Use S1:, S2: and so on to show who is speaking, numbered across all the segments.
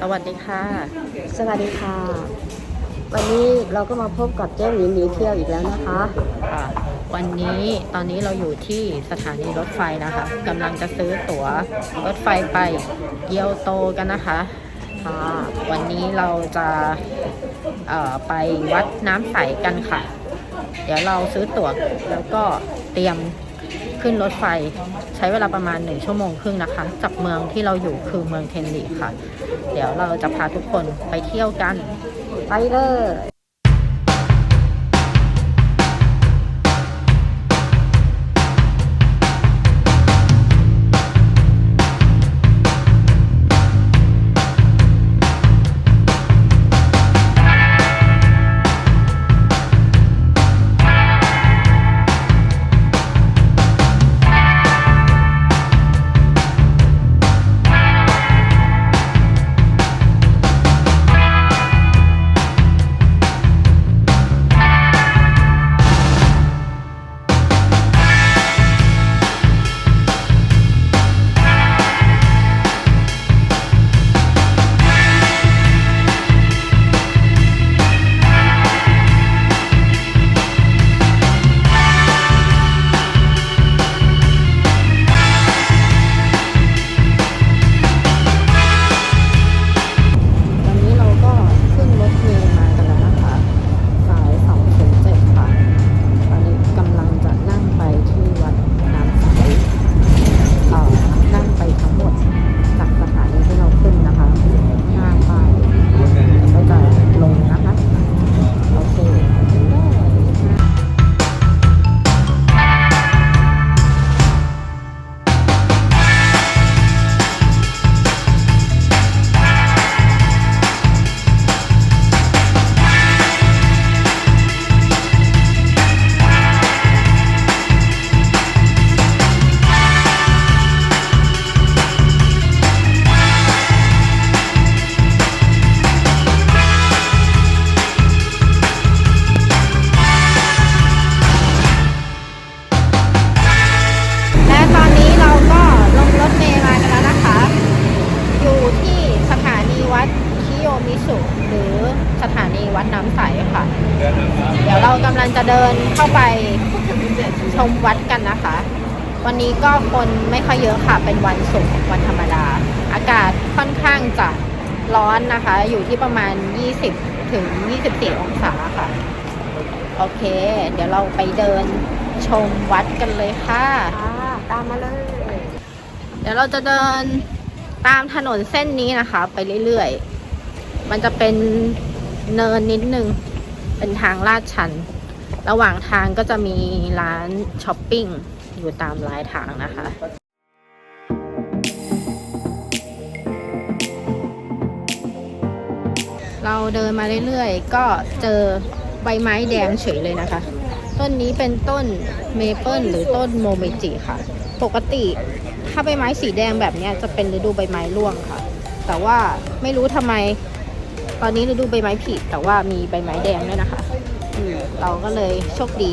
S1: สวัสดีค่ะ
S2: สวัสดีค่ะ วันนี้เราก็มาพบกับเจ๊หมีหนีเที่ยวอีกแล้วนะคะ
S1: ค่ะวันนี้ตอนนี้เราอยู่ที่สถานีรถไฟนะคะกำลังจะซื้อตั๋วรถไฟไปเกียวโตกันนะคะ
S2: ค่ะ
S1: วันนี้เราจะเอ่อไปวัดน้ำใสกันค่ะ เดี๋ยวเราซื้อตั๋วแล้วก็เตรียม ขึ้นรถไฟใช้เวลาประมาณหนึ่งชั่วโมงครึ่งนะคะ จากเมืองที่เราอยู่คือเมืองเทนลีค่ะ เดี๋ยวเราจะพาทุกคนไปเที่ยวกัน
S2: ไปเลย
S1: กำลังจะเดินเข้าไปชมวัดกันนะคะ วันนี้ก็คนไม่ค่อยเยอะค่ะ เป็นวันศุกร์วันธรรมดา อากาศค่อนข้างจะร้อนนะคะ อยู่ที่ประมาณ 20 ถึง 24 องศาค่ะ โอเค เดี๋ยวเราไปเดินชมวัดกันเลยค่ะะ
S2: ตามมาเลย
S1: เดี๋ยวเราจะเดินตามถนนเส้นนี้นะคะ ไปเรื่อยๆ มันจะเป็นเนินนิดนึง เป็นทางลาดชัน ระหว่างทางก็จะมีร้านช้อปปิ้งอยู่ตามรายทางนะคะเราเดินมาเรื่อยๆ ก็เจอใบไม้แดงเฉยเลยนะคะ ต้นนี้เป็นต้นเมเปิลหรือต้นโมเมจิค่ะ ปกติถ้าใบไม้สีแดงแบบนี้จะเป็นฤดูใบไม้ร่วงค่ะ แต่ว่าไม่รู้ทำไม ตอนนี้ฤดูใบไม้ผลิแต่ว่ามีใบไม้แดงด้วยนะคะ เราก็เลยโชคดี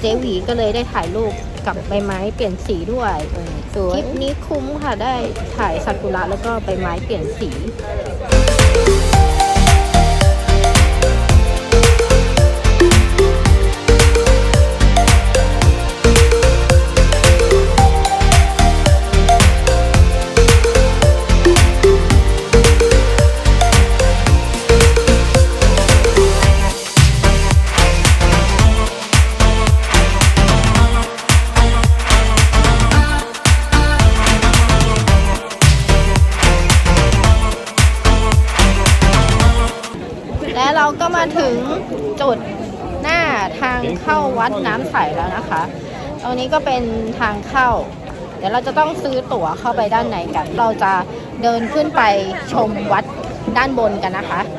S1: เจหวีก็เลยได้ถ่ายรูปกับใบไม้เปลี่ยนสีด้วย
S2: สว
S1: ค
S2: ย
S1: ลิปนี้คุ้มค่ะได้ถ่ายซากุระแล้วก็ใบไม้เปลี่ยนสี ขายแล้วนะคะตรงนี้ก็เป็นทางเข้า เดี๋ยวเราจะต้องซื้อตั๋วเข้าไปด้านในกัน เราจะเดินขึ้นไปชมวัดด้านบนกันนะคะ「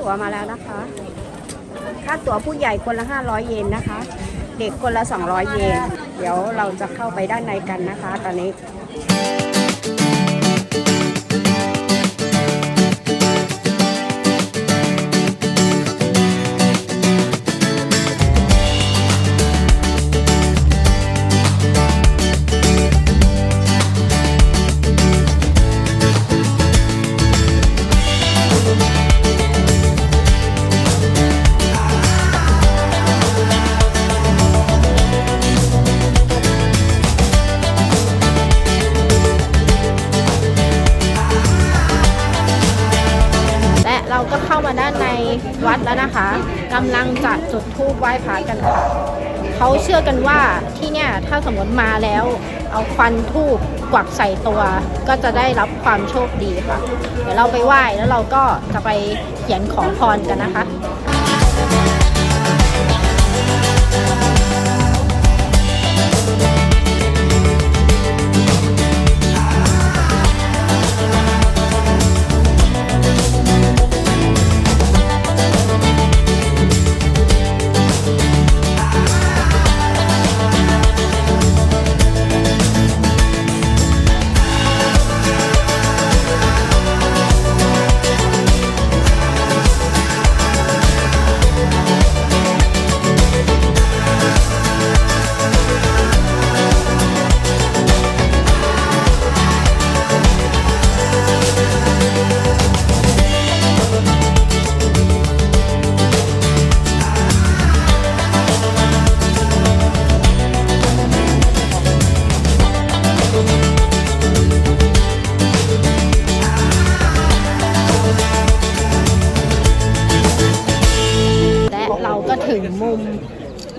S2: ตั๋วมาแล้วนะคะ ค่าตั๋วผู้ใหญ่คนละ 500 เยนนะคะ เด็กคนละ 200 เยน เดี๋ยวเราจะเข้าไปด้านในกันนะคะ ตอนนี้
S1: ก็เข้ามาด้านในวัดแล้วนะคะกำลังจะจุดธูปไหว้พระกันค่ะเขาเชื่อกันว่าที่เนี่ยถ้าสมมติมาแล้ว เอาควันทูบกวักใส่ตัว ก็จะได้รับความโชคดีค่ะ เดี๋ยวเราไปไหว้แล้วเราก็จะไปเขียนขอพรกันนะคะ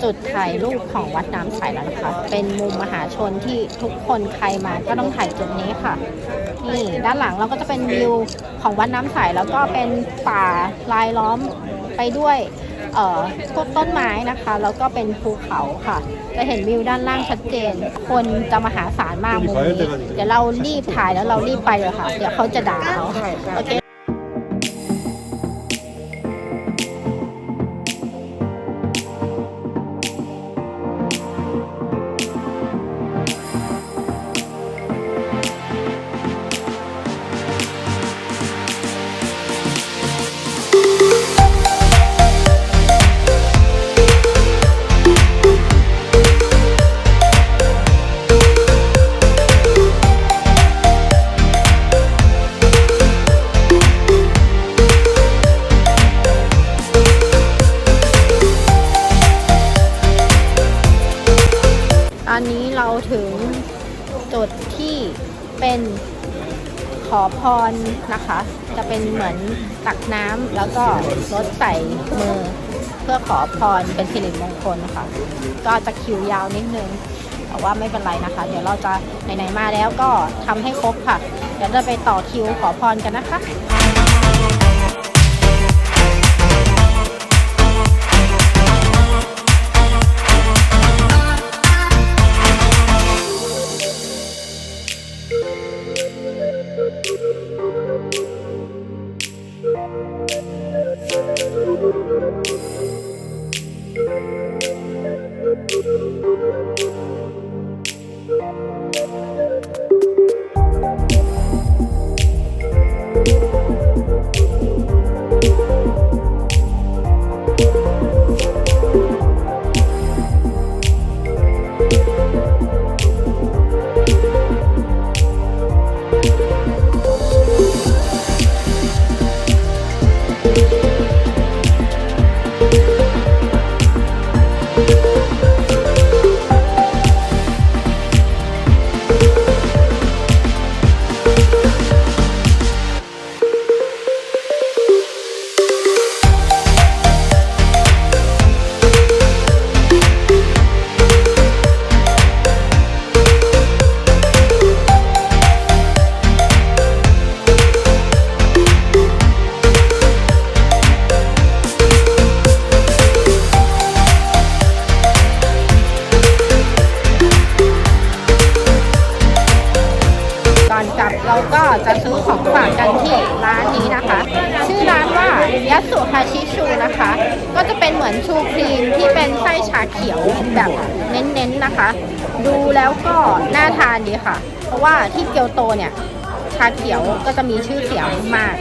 S1: จุดถ่ายรูปของวัดน้ำใสแล้วนะคะ เป็นมุมมหาชนที่ทุกคนใครมาก็ต้องถ่ายจุดนี้ค่ะ นี่ด้านหลังเราก็จะเป็นวิวของวัดน้ำใสแล้วก็เป็นป่าลายล้อมไปด้วยเอ่อพวกต้นไม้นะคะ แล้วก็เป็นภูเขาค่ะ จะเห็นวิวด้านล่างชัดเจน คนจะมหาศาลมากมุมนี้ เดี๋ยวเรารีบถ่ายแล้วเรารีบไปเลยค่ะ เดี๋ยวเขาจะด่าเราโอเค ต เป็นขอพรนะคะ จะเป็นเหมือนตักน้ำแล้วก็รดใส่มือ เพื่อขอพรเป็นสิริมงคลค่ะก็จะคิวยาวนิดนึงแต่ว่าไม่เป็นไรนะคะ เดี๋ยวเราจะไหนๆมาแล้วก็ทำให้ครบค่ะ เดี๋ยวจะไปต่อคิวขอพรกันนะคะ เป็นไส้ชาเขียวแบบเน้นๆนะคะ ดูแล้วก็น่าทานดีค่ะ เพราะว่าที่เกียวโตเนี่ยชาเขียวก็จะมีชื่อเสียงมาก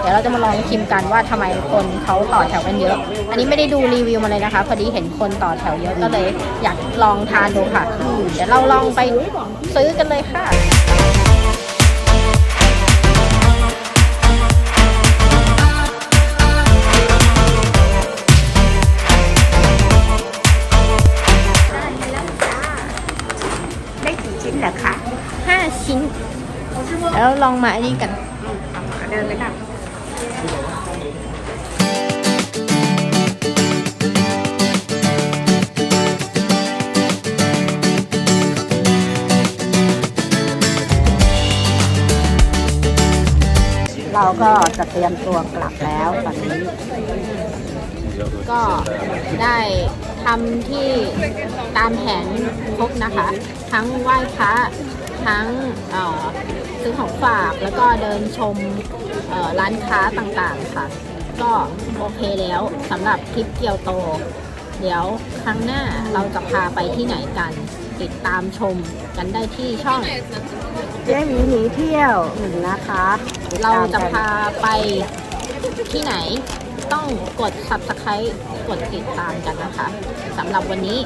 S1: เดี๋ยวเราจะมาลองชิมกันว่าทำไมคนเขาต่อแถวกันเยอะ อันนี้ไม่ได้ดูรีวิวมาเลยนะคะ พอดีเห็นคนต่อแถวเยอะก็เลย อยากลองทานดูค่ะ เดี๋ยวเราลองไปซื้อกันเลยค่ะ แล้วลองมาอันนี้กัน
S2: เดินไปค่ะเราก็จะเตรียมตัวกลับแล้วตอนนี้
S1: ก็ได้ทำที่ตามแผนครบนะคะ ทั้งไหว้พระทั้งเอ่อ ซื้อของฝากแล้วก็เดินชมเอ่อร้านค้าต่างๆค่ะ ก็โอเคแล้วสำหรับทริปเกียวโต เดี๋ยวครั้งหน้าเราจะพาไปที่ไหนกัน ติดตามชมกันได้ที่ช่อง
S2: เจ๊หมีหนีเที่ยวนะคะติด
S1: เรา
S2: ตม
S1: จะ
S2: กัน
S1: พาไปที่ไหนต้องกด subscribe กดติดตามกันนะคะสำหรับวันนี้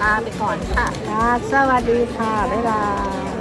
S1: ลาไปก่อนค่ะ
S2: ค่ะสวัสดีค่ะ บ๊ายบาย